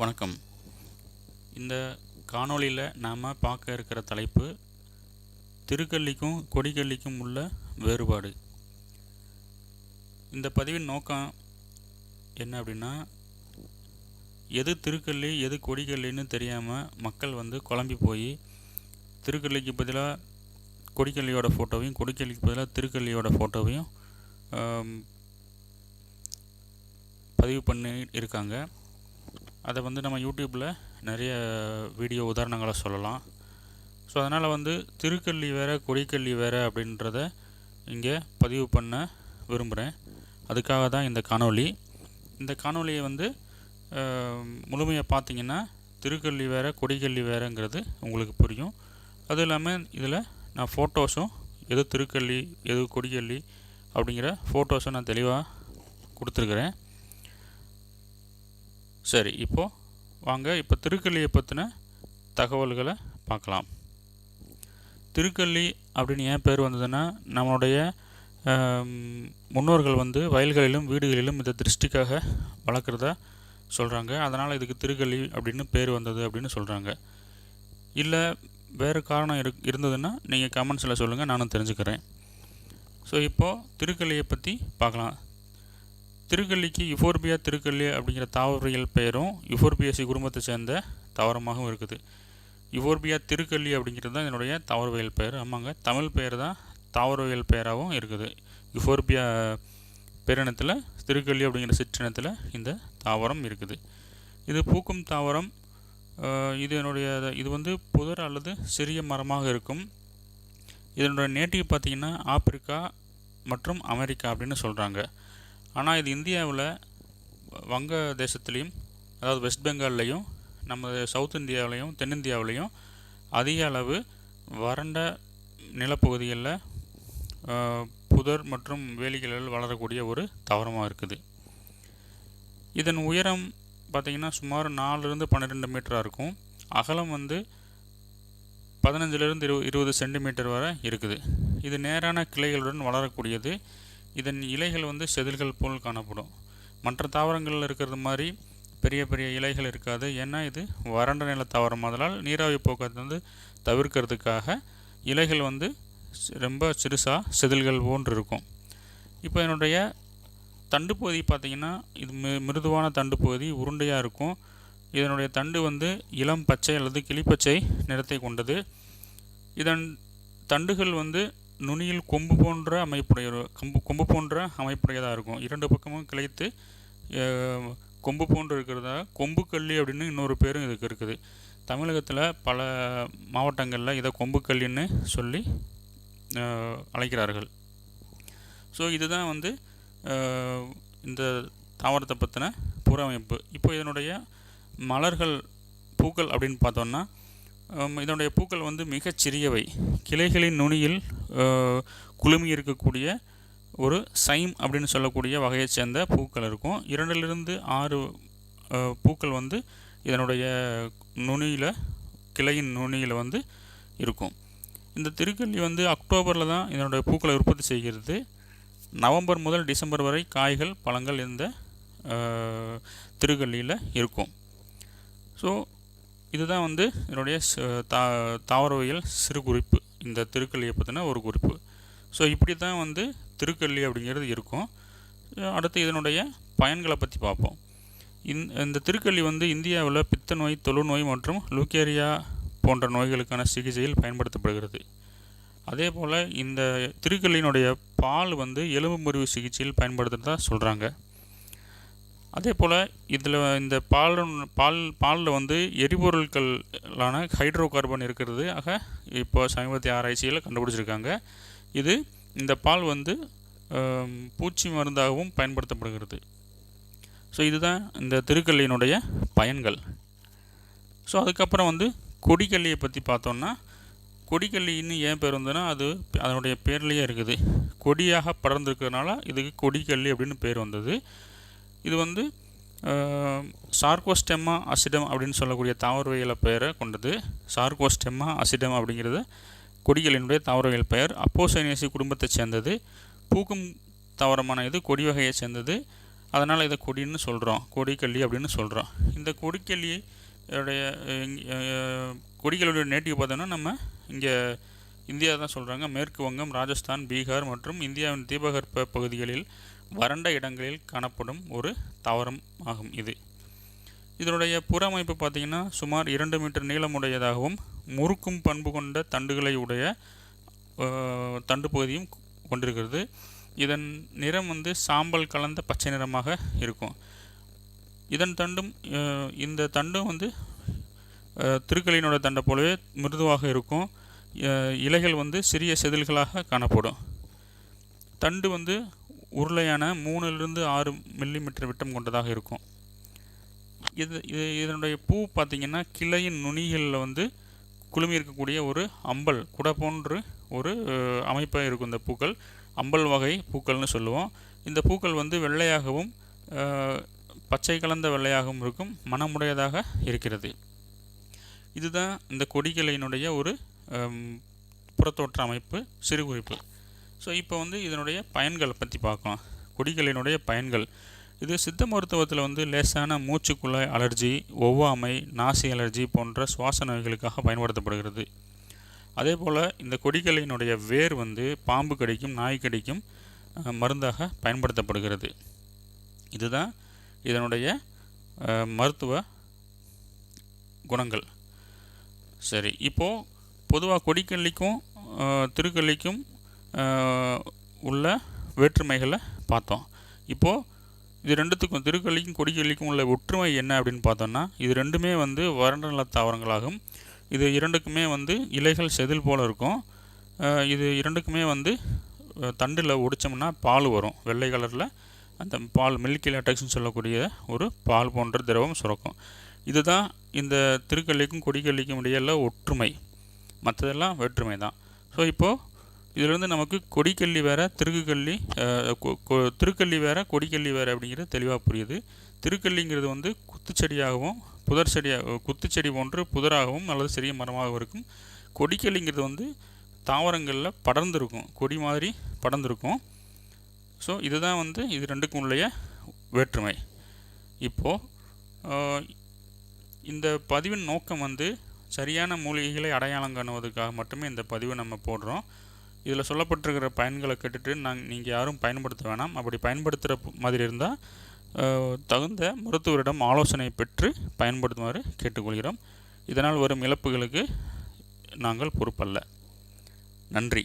வணக்கம். இந்த காணொளியில் நாம் பார்க்க இருக்கிற தலைப்பு திருக்கல்லிக்கும் கொடிக்கல்லிக்கும் உள்ள வேறுபாடு. இந்த பதிவின் நோக்கம் என்ன அப்படின்னா எது திருக்கல்லி எது கொடிக்கல்லின்னு தெரியாமல் மக்கள் வந்து குழம்பி போய் திருக்கல்லிக்கு பதிலாக கொடிக்கல்லியோட ஃபோட்டோவையும் கொடிக்கல்லிக்கு பதிலாக திருக்கல்லியோட ஃபோட்டோவையும் பதிவு பண்ணி இருக்காங்க. அதை வந்து நம்ம யூடியூப்பில் நிறைய வீடியோ உதாரணங்களை சொல்லலாம். ஸோ அதனால் வந்து திருக்கல்லி வேறு கொடிக்கல்லி வேறு அப்படின்றத இங்கே பதிவு பண்ண விரும்புகிறேன் அதுக்காக தான் இந்த காணொளி. இந்த காணொலியை வந்து முழுமையாக பார்த்தீங்கன்னா திருக்கல்லி வேறு கொடிக்கல்லி வேறுங்கிறது உங்களுக்கு புரியும். அது இல்லாமல் இதில் நான் ஃபோட்டோஸும் எது திருக்கல்லி எது கொடிக்கல்லி அப்படிங்கிற ஃபோட்டோஸும் நான் தெளிவாக கொடுத்துருக்குறேன். சரி இப்போது வாங்க இப்போ திருக்கல்லியை பற்றின தகவல்களை பார்க்கலாம். திருக்கல்லி அப்படின்னு ஏன் பேர் வந்ததுன்னா நம்மளுடைய முன்னோர்கள் வந்து வயல்களிலும் வீடுகளிலும் இதை திருஷ்டிக்காக வளர்க்குறதா சொல்கிறாங்க அதனால் இதுக்கு திருக்கல்லி அப்படின்னு பேர் வந்தது அப்படின்னு சொல்கிறாங்க இல்லை வேறு காரணம் இரு இருந்ததுன்னா நீங்கள் கமெண்ட்ஸில் சொல்லுங்கள் நானும் தெரிஞ்சுக்கிறேன். ஸோ இப்போது திருக்கல்லியை பற்றி பார்க்கலாம். திருக்கல்லிக்கு யுஃபோர்பியா திருக்கல்லி அப்படிங்கிற தாவரவியல் பெயரும் யுஃபோர்பியாசி குடும்பத்தை சேர்ந்த தாவரமாகவும் இருக்குது. யுஃபோர்பியா திருக்கல்லி அப்படிங்கிறது தான் என்னுடைய தாவரவியல் பெயர். ஆமாங்க தமிழ் பெயர் தான் தாவரவியல் பெயராகவும் இருக்குது. யுஃபோர்பியா பேரினத்தில் திருக்கல்லி அப்படிங்கிற சிற்றினத்தில் இந்த தாவரம் இருக்குது. இது பூக்கும் தாவரம் இது என்னுடைய இது வந்து புதர் அல்லது சிறிய மரமாக இருக்கும். இதனுடைய நேட்டிவ் பார்த்திங்கன்னா ஆப்பிரிக்கா மற்றும் அமெரிக்கா அப்படின்னு சொல்கிறாங்க ஆனால் இது இந்தியாவில் வங்க தேசத்துலேயும் அதாவது வெஸ்ட் பெங்கால்லையும் நம்ம சவுத் இந்தியாவிலையும் தென்னிந்தியாவிலையும் அதிக அளவு வறண்ட நிலப்பகுதிகளில் புதர் மற்றும் வேலிகளில் வளரக்கூடிய ஒரு தாவரமாக இருக்குது. இதன் உயரம் பார்த்திங்கன்னா சுமார் நாலுலேருந்து பன்னிரெண்டு மீட்டராக இருக்கும். அகலம் வந்து பதினஞ்சிலிருந்து இரு இருபது சென்டிமீட்டர் வரை இருக்குது. இது நேரான கிளைகளுடன் வளரக்கூடியது. இதன் இலைகள் வந்து செதில்கள் போல் காணப்படும். மற்ற தாவரங்களில் இருக்கிறது மாதிரி பெரிய பெரிய இலைகள் இருக்காது. ஏன்னா இது வறண்ட நில தாவரம். அதனால் நீராவி போக்குவரத்து வந்து தவிர்க்கிறதுக்காக இலைகள் வந்து ரொம்ப சிறுசாக செதில்கள் போன்று இருக்கும். இப்போ என்னுடைய தண்டு பகுதி பார்த்திங்கன்னா இது மி மிருதுவான தண்டு பகுதி உருண்டையாக இருக்கும். இதனுடைய தண்டு வந்து இளம் பச்சை அல்லது கிளிப்பச்சை நிறத்தை கொண்டது. இதன் தண்டுகள் வந்து நுனியில் கொம்பு போன்ற அமைப்புடைய கொம்பு கொம்பு போன்ற அமைப்புடையதாக இருக்கும். இரண்டு பக்கமும் கிளைத்து கொம்பு போன்று இருக்கிறதா? கொம்பு கல்லி அப்படின்னு இன்னொரு பேரும் இதுக்கு இருக்குது. தமிழகத்தில் பல மாவட்டங்களில் இதை கொம்பு கல்லின்னு சொல்லி அழைக்கிறார்கள். ஸோ இதுதான் வந்து இந்த தாவரத்தை பற்றின புறமைப்பு. இப்போ இதனுடைய மலர்கள் பூக்கள் அப்படின்னு பார்த்தோன்னா இதனுடைய பூக்கள் வந்து மிகச் சிறியவை. கிளைகளின் நுனியில் குழுமி இருக்கக்கூடிய ஒரு சைம் அப்படின்னு சொல்லக்கூடிய வகையைச் சேர்ந்த பூக்கள் இருக்கும். இரண்டிலிருந்து ஆறு பூக்கள் வந்து இதனுடைய நுனியில் கிளையின் நுனியில் வந்து இருக்கும். இந்த திருக்கல்லி வந்து அக்டோபரில் தான் இதனுடைய பூக்களை உற்பத்தி செய்கிறது. நவம்பர் முதல் டிசம்பர் வரை காய்கள் பழங்கள் இந்த திருக்கல்லியில் இருக்கும். ஸோ இதுதான் வந்து என்னுடைய தா தாவரவியல் சிறு குறிப்பு இந்த திருக்கல்லியை பற்றின ஒரு குறிப்பு. ஸோ இப்படி தான் வந்து திருக்கல்லி அப்படிங்கிறது இருக்கும். அடுத்து இதனுடைய பயன்களை பற்றி பார்ப்போம். இந் இந்த திருக்கல்லி வந்து இந்தியாவில் பித்த நோய் தொழுநோய் மற்றும் லூக்கேரியா போன்ற நோய்களுக்கான சிகிச்சையில் பயன்படுத்தப்படுகிறது. அதே போல் இந்த திருக்கல்லியினுடைய பால் வந்து எலும்பு முறிவு சிகிச்சையில் பயன்படுத்துகிறதா சொல்கிறாங்க அதே போல் இதில் இந்த பால் பால் பாலில் வந்து எரிபொருட்களான ஹைட்ரோ கார்பன் இருக்கிறது ஆக இப்போ சமீபத்திய ஆராய்ச்சியில் கண்டுபிடிச்சிருக்காங்க. இது இந்த பால் வந்து பூச்சி மருந்தாகவும் பயன்படுத்தப்படுகிறது. ஸோ இதுதான் இந்த திருக்கல்லியினுடைய பயன்கள். ஸோ அதுக்கப்புறம் வந்து கொடிக்கல்லியை பற்றி பார்த்தோம்னா கொடிக்கல்லின்னு ஏன் பேர் வந்ததுன்னா அது அதனுடைய பேர்லேயே இருக்குது. கொடியாக படர்ந்துருக்கிறதுனால இதுக்கு கொடிக்கல்லி அப்படின்னு பேர் வந்தது. இது வந்து சார்கோஸ்டெம்மா அசிடம் அப்படின்னு சொல்லக்கூடிய தாவரவியல பெயரை கொண்டது. சார்கோஸ்டெம்மா அசிடம் அப்படிங்கிறது கொடிகளினுடைய தாவரவியல் பெயர். அப்போசைனேசி குடும்பத்தைச் சேர்ந்தது. பூக்கும் தாவரமான இது கொடி வகையை சேர்ந்தது. அதனால் இதை கொடின்னு சொல்கிறோம் கொடிக்கல்லி அப்படின்னு சொல்கிறோம் இந்த கொடிக்கல்லி கொடிகளுடைய நேட்டிவ் பார்த்தோன்னா நம்ம இங்கே இந்தியா தான் சொல்கிறாங்க மேற்கு வங்கம் ராஜஸ்தான் பீகார் மற்றும் இந்தியாவின் தீபகற்ப பகுதிகளில் வறண்ட இடங்களில் காணப்படும் ஒரு தாவரம் ஆகும் இது. இதனுடைய புற அமைப்பு பார்த்திங்கன்னா சுமார் இரண்டு மீட்டர் நீளமுடையதாகவும் முறுக்கும் பண்பு கொண்ட தண்டுகளை உடைய தண்டு பகுதியும் கொண்டிருக்கிறது. இதன் நிறம் வந்து சாம்பல் கலந்த பச்சை நிறமாக இருக்கும். இதன் தண்டும் இந்த தண்டும் வந்து அஹ், திருக்கலினோட தண்டை போலவே மிருதுவாக இருக்கும். இலைகள் வந்து சிறிய செதில்களாக காணப்படும். தண்டு வந்து உருளையான மூணுலேருந்து ஆறு மில்லிமீட்டர் விட்டம் கொண்டதாக இருக்கும். இது இது இதனுடைய பூ பார்த்திங்கன்னா கிளையின் நுனிகளில் வந்து குழுமி இருக்கக்கூடிய ஒரு அம்பல் குடை போன்று ஒரு அமைப்பாக இருக்கும் இந்த பூக்கள். அம்பல் வகை பூக்கள்னு சொல்லுவோம். இந்த பூக்கள் வந்து வெள்ளையாகவும் பச்சை கலந்த வெள்ளையாகவும் இருக்கும் மனமுடையதாக இருக்கிறது. இதுதான் இந்த கொடிக்கிளையினுடைய ஒரு புறத்தோற்ற அமைப்பு சிறுகுறிப்பு ஸோ இப்போ வந்து இதனுடைய பயன்களை பற்றி பார்க்கலாம். கொடிகளினுடைய பயன்கள். இது சித்த மருத்துவத்தில் வந்து லேசான மூச்சுக்குழாய் அலர்ஜி ஒவ்வாமை நாசி அலர்ஜி போன்ற சுவாச நோய்களுக்காக பயன்படுத்தப்படுகிறது. அதே போல் இந்த கொடிகளினுடைய வேர் வந்து பாம்பு கடிக்கும் நாய் கடிக்கும் மருந்தாக பயன்படுத்தப்படுகிறது. இதுதான் இதனுடைய மருத்துவ குணங்கள். சரி இப்போது பொதுவாக கொடிக்கல்லிக்கும் திருக்கல்லிக்கும் உள்ள வேற்றுமைகளை பார்த்தோம். இப்போது இது ரெண்டுத்துக்கும் திருக்கல்லிக்கும் கொடிக்கல்லிக்கும் உள்ள ஒற்றுமை என்ன அப்படின்னு பார்த்தோம்னா இது ரெண்டுமே வந்து வறண்ட நில தாவரங்களாகும். இது இரண்டுக்குமே வந்து இலைகள் செதில் போல் இருக்கும். இது இரண்டுக்குமே வந்து தண்டில் ஒடிச்சோம்னா பால் வரும். வெள்ளை கலரில் அந்த பால் மில்கி லேட்டக்ஸ்னு சொல்லக்கூடிய ஒரு பால் போன்ற திரவம் சுரக்கும். இதுதான் இந்த திருக்கல்லிக்கும் கொடிக்கல்லிக்கும் இடையில ஒற்றுமை. மற்றதெல்லாம் வேற்றுமை தான். ஸோ இப்போது இதிலிருந்து நமக்கு கொடிக்கல்லி வேற திருக்குக்கல்லி கொ- கொ- திருக்கல்லி வேற கொடிக்கல்லி வேற அப்படிங்கிறது தெளிவாக புரியுது. திருக்கல்லிங்கிறது வந்து குத்துச்செடியாகவும் புதர் செடியாக குத்துச்செடி போன்று புதராகவும் அல்லது சிறிய மரமாகவும் இருக்கும். கொடிக்கல்லிங்கிறது வந்து தாவரங்களில் படர்ந்துருக்கும். கொடி மாதிரி படர்ந்துருக்கும். ஸோ இதுதான் வந்து இது ரெண்டுக்கும் உள்ள வேற்றுமை. இப்போது இந்த பதிவின் நோக்கம் வந்து சரியான மூலிகைகளை அடையாளம் காணுவதற்காக மட்டுமே இந்த பதிவை நம்ம போடுறோம். இதில் சொல்லப்பட்டிருக்கிற பயன்களை கேட்டுட்டு நாங்கள் நீங்கள் யாரும் பயன்படுத்த வேணாம். அப்படி பயன்படுத்துகிற மாதிரி இருந்தால் தகுந்த மருத்துவரிடம் ஆலோசனை பெற்று பயன்படுத்துமாறு கேட்டுக்கொள்கிறோம். இதனால் வரும் இழப்புகளுக்கு நாங்கள் பொறுப்பல்ல. நன்றி.